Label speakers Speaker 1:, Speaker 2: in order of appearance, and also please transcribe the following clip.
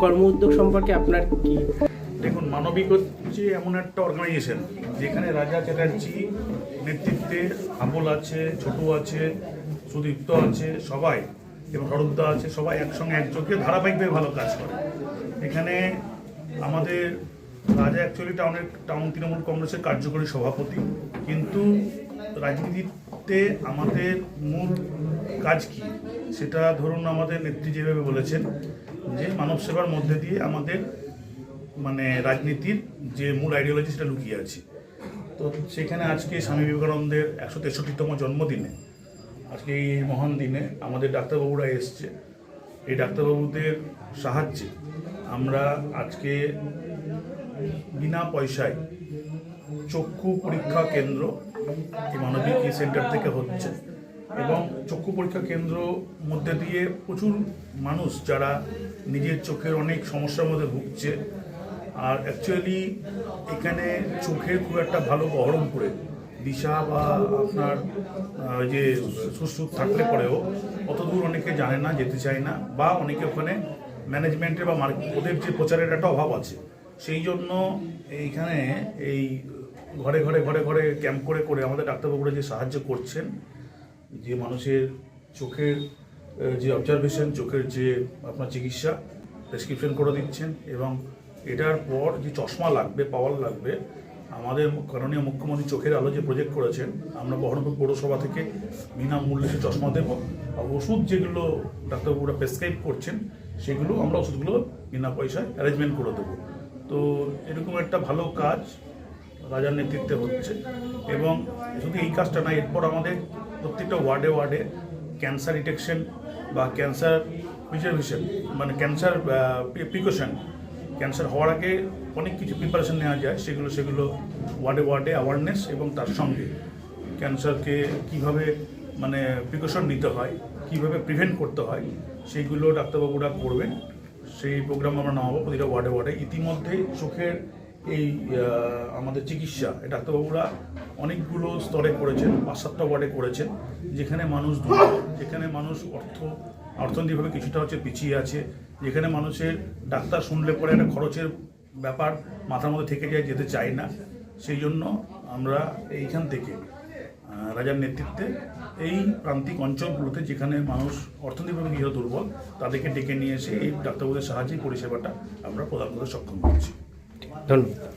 Speaker 1: কর্ম উদ্যোগ সম্পর্কে আপনার কি?
Speaker 2: দেখুন, মানবিক হচ্ছে এমন একটা অর্গানাইজেশন যেখানে রাজা চ্যাটার্জি নেতৃত্বে আবুল আছে, ছোটু আছে, সুদীপ্ত আছে, সবাই এবং হরদ্দা আছে, সবাই একসঙ্গে একযোগে ধারাবাহিকভাবে ভালো কাজ করে। এখানে আমাদের রাজা অ্যাকচুয়ালি টাউনের টাউন তৃণমূল কংগ্রেসের কার্যকরী সভাপতি। কিন্তু রাজনীতিতে আমাদের মূল কাজ কি? সেটা ধরুন আমাদের নেত্রী যেভাবে বলেছেন, যে মানব সেবার মধ্যে দিয়ে আমাদের মানে রাজনীতির যে মূল আইডিওলজি সেটা লুকিয়ে আছে। তো সেখানে আজকে স্বামী বিবেকানন্দের একশো তেষট্টিতম জন্মদিনে, আজকে এই মহান দিনে আমাদের ডাক্তারবাবুরা এসছে। এই ডাক্তারবাবুদের সাহায্যে আমরা আজকে বিনা পয়সায় চক্ষু পরীক্ষা কেন্দ্র মানবিক সেন্টার থেকে হচ্ছে। এবং চক্ষু পরীক্ষা কেন্দ্র মধ্যে দিয়ে প্রচুর মানুষ যারা নিজের চোখের অনেক সমস্যার মধ্যে ভুগছে, আর অ্যাকচুয়ালি এখানে চোখের খুব একটা ভালো বহরমপুরে দিশা বা আপনার যে সুস্থ থাকলে পরেও অত দূর অনেকে জানে না, যেতে চায় না, বা অনেকে ওখানে ম্যানেজমেন্টের বা ওদের যে প্রচারের একটা অভাব আছে, সেই জন্য এইখানে এই ঘরে ঘরে ঘরে ঘরে ক্যাম্প করে করে আমাদের ডাক্তারবাবুরা যে সাহায্য করছেন, যে মানুষের চোখের যে অবজারভেশন চোখের যে আপনার চিকিৎসা প্রেসক্রিপশন করে দিচ্ছেন এবং এটার পর যে চশমা লাগবে, পাওয়ার লাগবে, আমাদের মাননীয় মুখ্যমন্ত্রী চোখের আলো যে প্রজেক্ট করেছেন, আমরা বহরমপুর পৌরসভা থেকে বিনামূল্যে সে চশমা দেব আর ওষুধ যেগুলো ডাক্তারবাবুরা প্রেসক্রাইব করছেন, সেগুলো আমরা ওষুধগুলো বিনা পয়সায় অ্যারেঞ্জমেন্ট করে দেবো। তো এরকম একটা ভালো কাজ রাজার নেতৃত্বে হচ্ছে। এবং শুধু এই কাজটা না, এরপর আমাদের প্রত্যেকটা ওয়ার্ডে ওয়ার্ডে ক্যান্সার ডিটেকশন বা ক্যান্সার প্রিজার্ভেশন মানে ক্যান্সার প্রিকশন ক্যান্সার হওয়ার আগে অনেক কিছু প্রিপারেশন নেওয়া যায়। সেগুলো সেগুলো ওয়ার্ডে ওয়ার্ডে অ্যাওয়ারনেস এবং তার সঙ্গে ক্যান্সারকে কীভাবে মানে প্রিকশন নিতে হয়, কীভাবে প্রিভেন্ট করতে হয় সেইগুলো ডাক্তারবাবুরা করবেন। সেই প্রোগ্রাম আমরা নামাবো প্রতিটা ওয়ার্ডে ওয়ার্ডে। ইতিমধ্যে চোখের এই আমাদের চিকিৎসা। এই ডাক্তারবাবুরা অনেকগুলো স্তরে করেছেন, পাঁচ সাতটা ওয়ার্ডে করেছেন, যেখানে মানুষ দুর্বল যেখানে মানুষ অর্থ, অর্থনৈতিকভাবে কিছুটা হচ্ছে পিছিয়ে আছে, যেখানে মানুষের ডাক্তার শুনলে পরে একটা খরচের ব্যাপার মাথার মধ্যে থেকে যায়, যেতে চায় না। সেই জন্য আমরা এইখান থেকে রাজার নেতৃত্বে এই প্রান্তিক অঞ্চলগুলোতে যেখানে মানুষ অর্থনৈতিকভাবে নিজেরা দুর্বল, তাদেরকে ডেকে নিয়ে এসে এই ডাক্তারবাবুদের সাহায্যে পরিষেবাটা আমরা প্রদান করতে সক্ষম হচ্ছি
Speaker 1: ধন্যবাদ